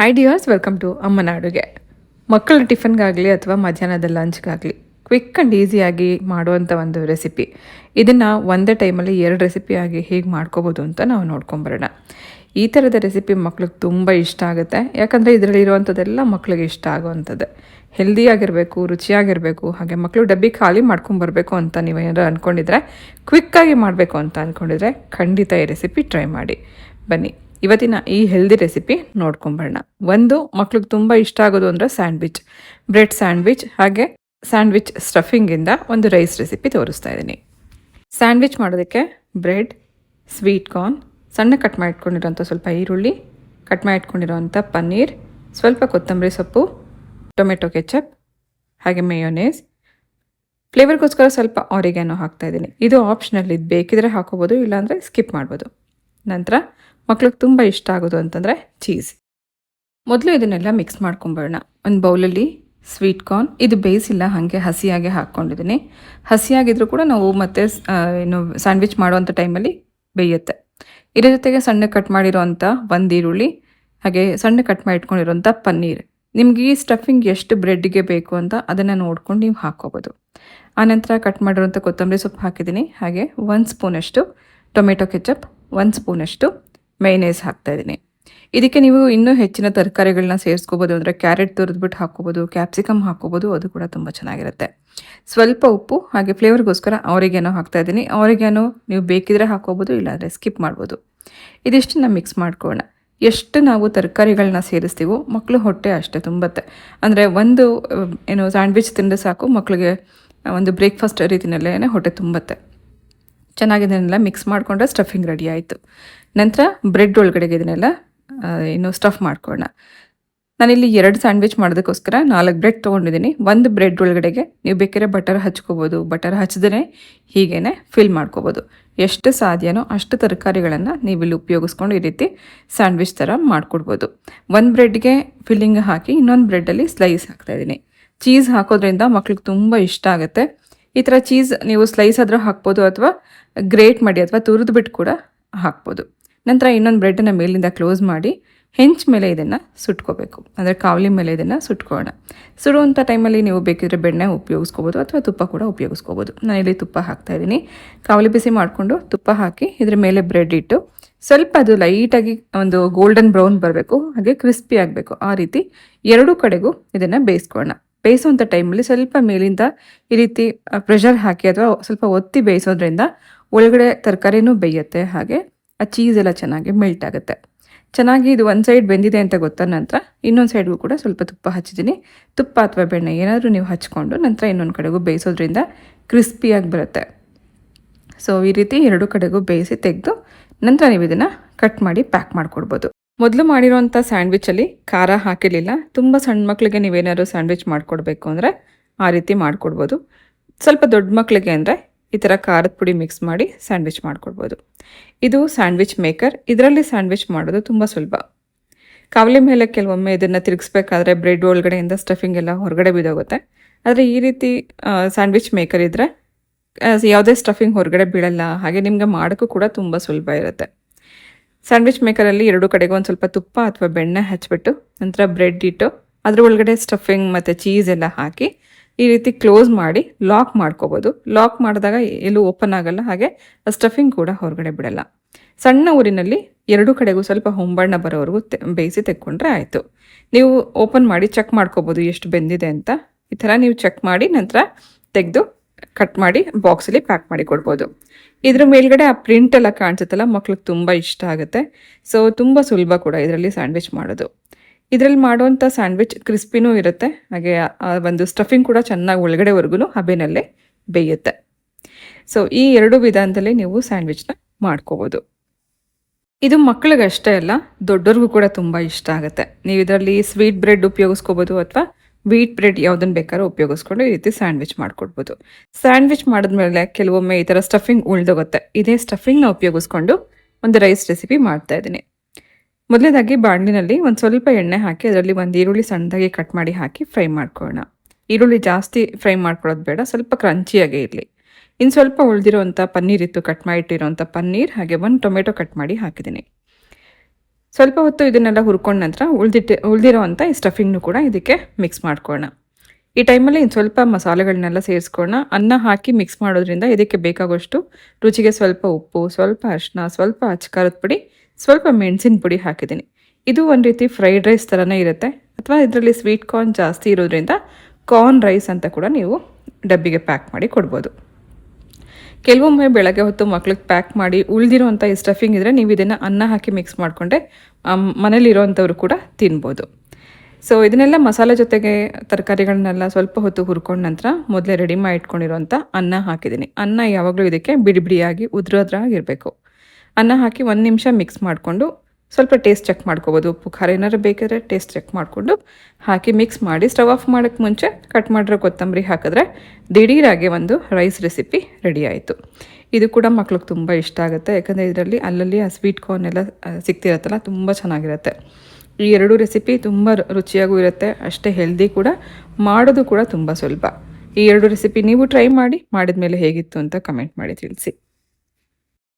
Hi dears welcome to ಅಮ್ಮನ ಅಡುಗೆ ಮಕ್ಕಳ ಟಿಫನ್ಗಾಗಲಿ ಅಥವಾ ಮಧ್ಯಾಹ್ನದ ಲಂಚ್ಗಾಗಲಿ ಕ್ವಿಕ್ ಆ್ಯಂಡ್ ಈಸಿಯಾಗಿ ಮಾಡುವಂಥ ಒಂದು ರೆಸಿಪಿ ಇದನ್ನು ಒಂದೇ ಟೈಮಲ್ಲಿ ಎರಡು ರೆಸಿಪಿಯಾಗಿ ಹೇಗೆ ಮಾಡ್ಕೋಬೋದು ಅಂತ ನಾವು ನೋಡ್ಕೊಂಬರೋಣ. ಈ ಥರದ ರೆಸಿಪಿ ಮಕ್ಳಿಗೆ ತುಂಬ ಇಷ್ಟ ಆಗುತ್ತೆ. ಯಾಕಂದರೆ ಇದರಲ್ಲಿ ಇರುವಂಥದ್ದೆಲ್ಲ ಮಕ್ಳಿಗೆ ಇಷ್ಟ ಆಗುವಂಥದ್ದು. ಹೆಲ್ದಿಯಾಗಿರಬೇಕು ರುಚಿಯಾಗಿರಬೇಕು, ಹಾಗೆ ಮಕ್ಕಳು ಡಬ್ಬಿ ಖಾಲಿ ಮಾಡ್ಕೊಂಬರ್ಬೇಕು ಅಂತ ನೀವು ಏನಾದರೂ ಅಂದ್ಕೊಂಡಿದ್ರೆ ಕ್ವಿಕ್ಕಾಗಿ ಮಾಡಬೇಕು ಅಂತ ಅಂದ್ಕೊಂಡಿದ್ರೆ ಖಂಡಿತ ಈ ರೆಸಿಪಿ ಟ್ರೈ ಮಾಡಿ. ಬನ್ನಿ. ಇವತ್ತಿನ ಈ ಹೆಲ್ದಿ ರೆಸಿಪಿ ನೋಡ್ಕೊಂಬರೋಣ. ಒಂದು, ಮಕ್ಳಿಗೆ ತುಂಬ ಇಷ್ಟ ಆಗೋದು ಅಂದರೆ ಸ್ಯಾಂಡ್ವಿಚ್ ಬ್ರೆಡ್ ಸ್ಯಾಂಡ್ವಿಚ್ ಹಾಗೆ ಸ್ಯಾಂಡ್ವಿಚ್ ಸ್ಟಫಿಂಗಿಂದ ಒಂದು ರೈಸ್ ರೆಸಿಪಿ ತೋರಿಸ್ತಾ ಇದ್ದೀನಿ. ಸ್ಯಾಂಡ್ವಿಚ್ ಮಾಡೋದಕ್ಕೆ ಬ್ರೆಡ್ ಸ್ವೀಟ್ ಕಾರ್ನ್ ಸಣ್ಣ ಕಟ್ ಮಾಡಿಟ್ಕೊಂಡಿರೋಂಥ ಸ್ವಲ್ಪ ಈರುಳ್ಳಿ ಕಟ್ ಮಾಡಿಟ್ಕೊಂಡಿರೋಂಥ ಪನ್ನೀರ್, ಸ್ವಲ್ಪ ಕೊತ್ತಂಬರಿ ಸೊಪ್ಪು, ಟೊಮೆಟೊ ಕೆಚಪ್, ಹಾಗೆ ಮೇಯೋನೇಸ್ ಫ್ಲೇವರ್ಗೋಸ್ಕರ ಸ್ವಲ್ಪ ಆರಿಗ್ಯಾನೋ ಹಾಕ್ತಾ ಇದ್ದೀನಿ. ಇದು ಆಪ್ಷನಲ್ ಇದು ಬೇಕಿದ್ರೆ ಹಾಕೋಬೋದು, ಇಲ್ಲಾಂದರೆ ಸ್ಕಿಪ್ ಮಾಡ್ಬೋದು. ನಂತರ ಮಕ್ಳಿಗೆ ತುಂಬ ಇಷ್ಟ ಆಗೋದು ಅಂತಂದರೆ ಚೀಸ್. ಮೊದಲು ಇದನ್ನೆಲ್ಲ ಮಿಕ್ಸ್ ಮಾಡ್ಕೊಂಬರೋಣ. ಒಂದು ಬೌಲಲ್ಲಿ ಸ್ವೀಟ್ ಕಾರ್ನ್, ಇದು ಬೇಯಿಸಿಲ್ಲ, ಹಾಗೆ ಹಸಿಯಾಗೆ ಹಾಕ್ಕೊಂಡಿದ್ದೀನಿ. ಹಸಿಯಾಗಿದ್ದರೂ ಕೂಡ ನಾವು ಮತ್ತೆ ಏನು ಸ್ಯಾಂಡ್ವಿಚ್ ಮಾಡುವಂಥ ಟೈಮಲ್ಲಿ ಬೇಯುತ್ತೆ. ಇದರ ಜೊತೆಗೆ ಸಣ್ಣ ಕಟ್ ಮಾಡಿರೋವಂಥ ಒಂದು ಈರುಳ್ಳಿ, ಹಾಗೆ ಸಣ್ಣ ಕಟ್ ಮಾಡಿ ಇಟ್ಕೊಂಡಿರೋಂಥ ಪನ್ನೀರ್. ನಿಮ್ಗೆ ಈ ಸ್ಟಫಿಂಗ್ ಎಷ್ಟು ಬ್ರೆಡ್ಗೆ ಬೇಕು ಅಂತ ಅದನ್ನು ನೋಡ್ಕೊಂಡು ನೀವು ಹಾಕ್ಕೋಬೋದು. ಆನಂತರ ಕಟ್ ಮಾಡಿರೋಂಥ ಕೊತ್ತಂಬರಿ ಸೊಪ್ಪು ಹಾಕಿದ್ದೀನಿ. ಹಾಗೆ ಒಂದು ಸ್ಪೂನಷ್ಟು ಟೊಮೆಟೊ ಕೆಚಪ್, ಒಂದು ಸ್ಪೂನಷ್ಟು ಮೈನೇಸ್ ಹಾಕ್ತಾ ಇದ್ದೀನಿ. ಇದಕ್ಕೆ ನೀವು ಇನ್ನೂ ಹೆಚ್ಚಿನ ತರಕಾರಿಗಳನ್ನ ಸೇರಿಸ್ಕೋಬೋದು, ಅಂದರೆ ಕ್ಯಾರೆಟ್ ತುರಿದ್ಬಿಟ್ಟು ಹಾಕ್ಕೋಬೋದು ಕ್ಯಾಪ್ಸಿಕಮ್ ಹಾಕ್ಕೋಬೋದು, ಅದು ಕೂಡ ತುಂಬ ಚೆನ್ನಾಗಿರುತ್ತೆ. ಸ್ವಲ್ಪ ಉಪ್ಪು, ಹಾಗೆ ಫ್ಲೇವರ್ಗೋಸ್ಕರ ಅವರಿಗೇನೋ ಹಾಕ್ತಾ ಇದ್ದೀನಿ. ಅವರಿಗೇನೋ ನೀವು ಬೇಕಿದ್ರೆ ಹಾಕ್ಕೋಬೋದು, ಇಲ್ಲಾಂದರೆ ಸ್ಕಿಪ್ ಮಾಡ್ಬೋದು. ಇದಿಷ್ಟನ್ನ ಮಿಕ್ಸ್ ಮಾಡ್ಕೊಳ್ಳೋಣ. ಎಷ್ಟು ನಾವು ತರಕಾರಿಗಳನ್ನ ಸೇರಿಸ್ತೀವೋ ಮಕ್ಕಳು ಹೊಟ್ಟೆ ಅಷ್ಟೇ ತುಂಬತ್ತೆ. ಅಂದರೆ ಒಂದು, ಏನು, ಸ್ಯಾಂಡ್ವಿಚ್ ತಿಂದರೆ ಸಾಕು ಮಕ್ಕಳಿಗೆ ಒಂದು ಬ್ರೇಕ್ಫಾಸ್ಟ್ ರೀತಿಯಲ್ಲೇ ಹೊಟ್ಟೆ ತುಂಬತ್ತೆ. ಚೆನ್ನಾಗಿ ಇದನ್ನೆಲ್ಲ ಮಿಕ್ಸ್ ಮಾಡಿಕೊಂಡ್ರೆ ಸ್ಟಫಿಂಗ್ ರೆಡಿ ಆಯಿತು. ನಂತರ ಬ್ರೆಡ್ ಒಳಗಡೆಗೆ ಇದನ್ನೆಲ್ಲ ಇನ್ನು ಸ್ಟಫ್ ಮಾಡ್ಕೊಳ್ಳೋಣ. ನಾನಿಲ್ಲಿ ಎರಡು ಸ್ಯಾಂಡ್ವಿಚ್ ಮಾಡೋದಕ್ಕೋಸ್ಕರ ನಾಲ್ಕು ಬ್ರೆಡ್ ತೊಗೊಂಡಿದ್ದೀನಿ. ಒಂದು ಬ್ರೆಡ್ ಒಳಗಡೆಗೆ ನೀವು ಬೇಕಾದ್ರೆ ಬಟರ್ ಹಚ್ಕೋಬೋದು. ಬಟರ್ ಹಚ್ಚಿದ್ರೆ ಹೀಗೇ ಫಿಲ್ ಮಾಡ್ಕೋಬೋದು. ಎಷ್ಟು ಸಾಧ್ಯನೋ ಅಷ್ಟು ತರಕಾರಿಗಳನ್ನು ನೀವು ಇಲ್ಲಿ ಉಪಯೋಗಿಸ್ಕೊಂಡು ಈ ರೀತಿ ಸ್ಯಾಂಡ್ವಿಚ್ ಥರ ಮಾಡಿಕೊಡ್ಬೋದು. ಒಂದು ಬ್ರೆಡ್ಗೆ ಫಿಲ್ಲಿಂಗ್ ಹಾಕಿ ಇನ್ನೊಂದು ಬ್ರೆಡ್ಡಲ್ಲಿ ಸ್ಲೈಸ್ ಹಾಕ್ತಾಯಿದ್ದೀನಿ ಚೀಸ್ ಹಾಕೋದ್ರಿಂದ ಮಕ್ಳಿಗೆ ತುಂಬ ಇಷ್ಟ ಆಗುತ್ತೆ. ಈ ಥರ ಚೀಸ್ ನೀವು ಸ್ಲೈಸ್ ಆದರೂ ಹಾಕ್ಬೋದು ಅಥವಾ ಗ್ರೇಟ್ ಮಾಡಿ ಅಥವಾ ತುರಿದು ಬಿಟ್ಟು ಕೂಡ ಹಾಕ್ಬೋದು. ನಂತರ ಇನ್ನೊಂದು ಬ್ರೆಡನ್ನು ಮೇಲಿಂದ ಕ್ಲೋಸ್ ಮಾಡಿ ಹೆಂಚ್ ಮೇಲೆ ಇದನ್ನು ಸುಟ್ಕೋಬೇಕು. ಅಂದರೆ ಕಾವಲಿ ಮೇಲೆ ಇದನ್ನು ಸುಟ್ಕೋಣ ಸುಡುವಂಥ ಟೈಮಲ್ಲಿ ನೀವು ಬೇಕಿದ್ರೆ ಬೆಣ್ಣೆ ಉಪಯೋಗಿಸ್ಕೋಬೋದು ಅಥವಾ ತುಪ್ಪ ಕೂಡ ಉಪಯೋಗಿಸ್ಕೋಬೋದು. ಇಲ್ಲಿ ತುಪ್ಪ ಹಾಕ್ತಾ ಇದ್ದೀನಿ. ಕಾವಲಿ ಬಿಸಿ ಮಾಡಿಕೊಂಡು ತುಪ್ಪ ಹಾಕಿ ಇದ್ರ ಮೇಲೆ ಬ್ರೆಡ್ ಇಟ್ಟು ಸ್ವಲ್ಪ ಅದು ಲೈಟಾಗಿ ಒಂದು ಗೋಲ್ಡನ್ ಬ್ರೌನ್ ಬರಬೇಕು, ಹಾಗೆ ಕ್ರಿಸ್ಪಿ ಆಗಬೇಕು. ಆ ರೀತಿ ಎರಡೂ ಕಡೆಗೂ ಇದನ್ನು ಬೇಯಿಸ್ಕೊಳ್ಳೋಣ. ಬೇಯಿಸೋವಂಥ ಟೈಮಲ್ಲಿ ಸ್ವಲ್ಪ ಮೇಲಿಂದ ಈ ರೀತಿ ಪ್ರೆಷರ್ ಹಾಕಿ ಅಥವಾ ಸ್ವಲ್ಪ ಒತ್ತಿ ಬೇಯಿಸೋದ್ರಿಂದ ಒಳಗಡೆ ತರಕಾರಿನೂ ಬೇಯುತ್ತೆ. ಹಾಗೆ ಆ ಚೀಸ್ ಎಲ್ಲ ಚೆನ್ನಾಗಿ ಮೆಲ್ಟ್ ಆಗುತ್ತೆ. ಚೆನ್ನಾಗಿ ಇದು ಒಂದು ಸೈಡ್ ಬೆಂದಿದೆ ಅಂತ ಗೊತ್ತಾದ ನಂತರ ಇನ್ನೊಂದು ಸೈಡ್ಗೂ ಕೂಡ ಸ್ವಲ್ಪ ತುಪ್ಪ ಹಚ್ಚಿದ್ದೀನಿ. ತುಪ್ಪ ಅಥವಾ ಬೆಣ್ಣೆ ಏನಾದರೂ ನೀವು ಹಚ್ಕೊಂಡು ನಂತರ ಇನ್ನೊಂದು ಕಡೆಗೂ ಬೇಯಿಸೋದ್ರಿಂದ ಕ್ರಿಸ್ಪಿಯಾಗಿ ಬರುತ್ತೆ. ಸೊ ಈ ರೀತಿ ಎರಡು ಕಡೆಗೂ ಬೇಯಿಸಿ ತೆಗೆದು ನಂತರ ನೀವು ಇದನ್ನು ಕಟ್ ಮಾಡಿ ಪ್ಯಾಕ್ ಮಾಡಿಕೊಡ್ಬೋದು. ಮೊದಲು ಮಾಡಿರೋಂಥ ಸ್ಯಾಂಡ್ವಿಚಲ್ಲಿ ಖಾರ ಹಾಕಿರಲಿಲ್ಲ. ತುಂಬ ಸಣ್ಣ ಮಕ್ಕಳಿಗೆ ನೀವೇನಾದ್ರು ಸ್ಯಾಂಡ್ವಿಚ್ ಮಾಡಿಕೊಡ್ಬೇಕು ಅಂದರೆ ಆ ರೀತಿ ಮಾಡಿಕೊಡ್ಬೋದು. ಸ್ವಲ್ಪ ದೊಡ್ಡ ಮಕ್ಕಳಿಗೆ ಅಂದರೆ ಈ ಥರ ಖಾರದ ಪುಡಿ ಮಿಕ್ಸ್ ಮಾಡಿ ಸ್ಯಾಂಡ್ವಿಚ್ ಮಾಡಿಕೊಡ್ಬೋದು. ಇದು ಸ್ಯಾಂಡ್ವಿಚ್ ಮೇಕರ್ ಇದರಲ್ಲಿ ಸ್ಯಾಂಡ್ವಿಚ್ ಮಾಡೋದು ತುಂಬ ಸುಲಭ. ಕಾವಲಿ ಮೇಲೆ ಕೆಲವೊಮ್ಮೆ ಇದನ್ನು ತಿರುಗಿಸ್ಬೇಕಾದ್ರೆ ಬ್ರೆಡ್ ಒಳಗಡೆಯಿಂದ ಸ್ಟಫಿಂಗ್ ಎಲ್ಲ ಹೊರಗಡೆ ಬಿದ್ದೋಗುತ್ತೆ. ಆದರೆ ಈ ರೀತಿ ಸ್ಯಾಂಡ್ವಿಚ್ ಮೇಕರ್ ಇದ್ದರೆ ಯಾವುದೇ ಸ್ಟಫಿಂಗ್ ಹೊರಗಡೆ ಬೀಳಲ್ಲ. ಹಾಗೆ ನಿಮಗೆ ಮಾಡೋಕ್ಕೂ ಕೂಡ ತುಂಬ ಸುಲಭ ಇರುತ್ತೆ. ಸ್ಯಾಂಡ್ವಿಚ್ ಮೇಕರಲ್ಲಿ ಎರಡು ಕಡೆಗೂ ಒಂದು ಸ್ವಲ್ಪ ತುಪ್ಪ ಅಥವಾ ಬೆಣ್ಣೆ ಹಚ್ಬಿಟ್ಟು ನಂತರ ಬ್ರೆಡ್ ಇಟ್ಟು ಅದ್ರ ಒಳಗಡೆ ಸ್ಟಫಿಂಗ್ ಮತ್ತು ಚೀಸ್ ಎಲ್ಲ ಹಾಕಿ ಈ ರೀತಿ ಕ್ಲೋಸ್ ಮಾಡಿ ಲಾಕ್ ಮಾಡ್ಕೋಬೋದು. ಲಾಕ್ ಮಾಡಿದಾಗ ಎಲ್ಲೂ ಓಪನ್ ಆಗಲ್ಲ, ಹಾಗೆ ಸ್ಟಫಿಂಗ್ ಕೂಡ ಹೊರಗಡೆ ಬಿಡಲ್ಲ. ಸಣ್ಣ ಊರಿನಲ್ಲಿ ಎರಡು ಕಡೆಗೂ ಸ್ವಲ್ಪ ಹೊಂಬಣ್ಣ ಬರೋವರೆಗೂ ಬೇಯಿಸಿ ತೆಕ್ಕೊಂಡ್ರೆ ಆಯಿತು. ನೀವು ಓಪನ್ ಮಾಡಿ ಚೆಕ್ ಮಾಡ್ಕೋಬೋದು ಎಷ್ಟು ಬೆಂದಿದೆ ಅಂತ. ಈ ಥರ ನೀವು ಚೆಕ್ ಮಾಡಿ ನಂತರ ತೆಗೆದು ಕಟ್ ಮಾಡಿ ಬಾಕ್ಸಲ್ಲಿ ಪ್ಯಾಕ್ ಮಾಡಿ ಕೊಡ್ಬೋದು. ಇದ್ರ ಮೇಲ್ಗಡೆ ಆ ಪ್ರಿಂಟ್ ಎಲ್ಲ ಕಾಣಿಸುತ್ತಲ್ಲ, ಮಕ್ಳಿಗೆ ತುಂಬ ಇಷ್ಟ ಆಗುತ್ತೆ. ಸೊ ತುಂಬ ಸುಲಭ ಕೂಡ ಇದರಲ್ಲಿ ಸ್ಯಾಂಡ್ವಿಚ್ ಮಾಡೋದು. ಇದರಲ್ಲಿ ಮಾಡುವಂಥ ಸ್ಯಾಂಡ್ವಿಚ್ ಕ್ರಿಸ್ಪಿನೂ ಇರುತ್ತೆ. ಹಾಗೆ ಆ- ಒಂದು ಸ್ಟಫಿಂಗ್ ಕೂಡ ಚೆನ್ನಾಗಿ ಒಳಗಡೆವರೆಗೂ ಹಬೆನಲ್ಲೇ ಬೇಯುತ್ತೆ. ಸೊ ಈ ಎರಡು ವಿಧಾನದಲ್ಲಿ ನೀವು ಸ್ಯಾಂಡ್ವಿಚ್ನ ಮಾಡ್ಕೋಬೋದು. ಇದು ಮಕ್ಕಳಿಗಷ್ಟೇ ಅಲ್ಲ ದೊಡ್ಡವ್ರಿಗೂ ಕೂಡ ತುಂಬ ಇಷ್ಟ ಆಗುತ್ತೆ. ನೀವು ಇದರಲ್ಲಿ ಸ್ವೀಟ್ ಬ್ರೆಡ್ ಉಪಯೋಗಿಸ್ಕೋಬೋದು ಅಥವಾ ವೀಟ್ ಬ್ರೆಡ್ ಯಾವುದನ್ನು ಬೇಕಾದ್ರೂ ಉಪಯೋಗಿಸ್ಕೊಂಡು ಈ ರೀತಿ ಸ್ಯಾಂಡ್ವಿಚ್ ಮಾಡ್ಕೊಡ್ಬೋದು. ಸ್ಯಾಂಡ್ವಿಚ್ ಮಾಡಿದ್ಮೇಲೆ ಕೆಲವೊಮ್ಮೆ ಈ ಥರ ಸ್ಟಫಿಂಗ್ ಉಳ್ದೋಗುತ್ತೆ. ಇದೇ ಸ್ಟಫಿಂಗ್ನ ಉಪಯೋಗಿಸ್ಕೊಂಡು ಒಂದು ರೈಸ್ ರೆಸಿಪಿ ಮಾಡ್ತಾ ಇದ್ದೀನಿ. ಮೊದಲನೇದಾಗಿ ಬಾಣಲಿನಲ್ಲಿ ಒಂದು ಸ್ವಲ್ಪ ಎಣ್ಣೆ ಹಾಕಿ ಅದರಲ್ಲಿ ಒಂದು ಈರುಳ್ಳಿ ಸಣ್ಣದಾಗಿ ಕಟ್ ಮಾಡಿ ಹಾಕಿ ಫ್ರೈ ಮಾಡ್ಕೊಳ್ಳೋಣ. ಈರುಳ್ಳಿ ಜಾಸ್ತಿ ಫ್ರೈ ಮಾಡ್ಕೊಳ್ಳೋದು ಬೇಡ, ಸ್ವಲ್ಪ ಕ್ರಂಚಿಯಾಗೇ ಇರಲಿ. ಇನ್ನು ಸ್ವಲ್ಪ ಉಳಿದಿರೋಂಥ ಪನ್ನೀರ್ ಇತ್ತು ಕಟ್ ಮಾಡಿ ಇಟ್ಟಿರೋಂಥ ಪನ್ನೀರ್, ಹಾಗೆ ಒಂದು ಟೊಮೆಟೊ ಕಟ್ ಮಾಡಿ ಹಾಕಿದ್ದೀನಿ. ಸ್ವಲ್ಪ ಹೊತ್ತು ಇದನ್ನೆಲ್ಲ ಹುರ್ಕೊಂಡ ನಂತರ ಉಳ್ದಿಟ್ಟು ಉಳ್ದಿರೋ ಅಂಥ ಈ ಸ್ಟಫಿಂಗ್ನು ಕೂಡ ಇದಕ್ಕೆ ಮಿಕ್ಸ್ ಮಾಡ್ಕೊಳ್ಳೋಣ. ಈ ಟೈಮಲ್ಲಿ ಇನ್ನು ಸ್ವಲ್ಪ ಮಸಾಲೆಗಳನ್ನೆಲ್ಲ ಸೇರಿಸ್ಕೊಳ್ಳೋಣ. ಅನ್ನ ಹಾಕಿ ಮಿಕ್ಸ್ ಮಾಡೋದ್ರಿಂದ ಇದಕ್ಕೆ ಬೇಕಾಗುವಷ್ಟು ರುಚಿಗೆ ಸ್ವಲ್ಪ ಉಪ್ಪು, ಸ್ವಲ್ಪ ಅರಿಶಿನ ಸ್ವಲ್ಪ ಅಚ್ಕಾರದ ಪುಡಿ, ಸ್ವಲ್ಪ ಮೆಣಸಿನ ಪುಡಿ ಹಾಕಿದ್ದೀನಿ. ಇದು ಒಂದು ರೀತಿ ಫ್ರೈಡ್ ರೈಸ್ ಥರನೇ ಇರುತ್ತೆ. ಅಥವಾ ಇದರಲ್ಲಿ ಸ್ವೀಟ್ ಕಾರ್ನ್ ಜಾಸ್ತಿ ಇರೋದ್ರಿಂದ ಕಾರ್ನ್ ರೈಸ್ ಅಂತ ಕೂಡ ನೀವು ಡಬ್ಬಿಗೆ ಪ್ಯಾಕ್ ಮಾಡಿ ಕೊಡ್ಬೋದು. ಕೆಲವೊಮ್ಮೆ ಬೆಳಗ್ಗೆ ಹೊತ್ತು ಮಕ್ಳಿಗೆ ಪ್ಯಾಕ್ ಮಾಡಿ ಉಳಿದಿರೋಂಥ ಈ ಸ್ಟಫಿಂಗ್ ಇದ್ದರೆ ನೀವು ಇದನ್ನು ಅನ್ನ ಹಾಕಿ ಮಿಕ್ಸ್ ಮಾಡಿಕೊಂಡೆ ಮನೇಲಿರೋವಂಥವ್ರು ಕೂಡ ತಿನ್ಬೋದು. ಸೊ ಇದನ್ನೆಲ್ಲ ಮಸಾಲೆ ಜೊತೆಗೆ ತರಕಾರಿಗಳನ್ನೆಲ್ಲ ಸ್ವಲ್ಪ ಹೊತ್ತು ಹುರ್ಕೊಂಡ ನಂತರ ಮೊದಲೇ ರೆಡಿ ಮಾಡಿ ಇಟ್ಕೊಂಡಿರೋಂಥ ಅನ್ನ ಹಾಕಿದ್ದೀನಿ. ಅನ್ನ ಯಾವಾಗಲೂ ಇದಕ್ಕೆ ಬಿಡಿ ಬಿಡಿಯಾಗಿ ಉದುರೋದ್ರಾಗಿರಬೇಕು. ಅನ್ನ ಹಾಕಿ ಒಂದು ನಿಮಿಷ ಮಿಕ್ಸ್ ಮಾಡಿಕೊಂಡು ಸ್ವಲ್ಪ ಟೇಸ್ಟ್ ಚೆಕ್ ಮಾಡ್ಕೋಬೋದು. ಉಪ್ಪು, ಖಾರ ಏನಾದ್ರು ಬೇಕಾದ್ರೆ ಟೇಸ್ಟ್ ಚೆಕ್ ಮಾಡಿಕೊಂಡು ಹಾಕಿ ಮಿಕ್ಸ್ ಮಾಡಿ ಸ್ಟವ್ ಆಫ್ ಮಾಡೋಕ್ಕೆ ಮುಂಚೆ ಕಟ್ ಮಾಡಿರೋ ಕೊತ್ತಂಬರಿ ಹಾಕಿದ್ರೆ ದಿಢೀರಾಗೆ ಒಂದು ರೈಸ್ ರೆಸಿಪಿ ರೆಡಿ ಆಯಿತು. ಇದು ಕೂಡ ಮಕ್ಳಿಗೆ ತುಂಬ ಇಷ್ಟ ಆಗುತ್ತೆ. ಯಾಕಂದರೆ ಇದರಲ್ಲಿ ಅಲ್ಲಲ್ಲಿ ಆ ಸ್ವೀಟ್ ಕಾರ್ನ್ ಎಲ್ಲ ಸಿಗ್ತಿರತ್ತಲ್ಲ, ತುಂಬ ಚೆನ್ನಾಗಿರುತ್ತೆ. ಈ ಎರಡು ರೆಸಿಪಿ ತುಂಬ ರುಚಿಯಾಗೂ ಇರುತ್ತೆ. ಅಷ್ಟೇ ಹೆಲ್ದಿ ಕೂಡ. ಮಾಡೋದು ಕೂಡ ತುಂಬ ಸುಲಭ. ಈ ಎರಡು ರೆಸಿಪಿ ನೀವು ಟ್ರೈ ಮಾಡಿ ಮಾಡಿದ ಮೇಲೆ ಹೇಗಿತ್ತು ಅಂತ ಕಮೆಂಟ್ ಮಾಡಿ ತಿಳಿಸಿ.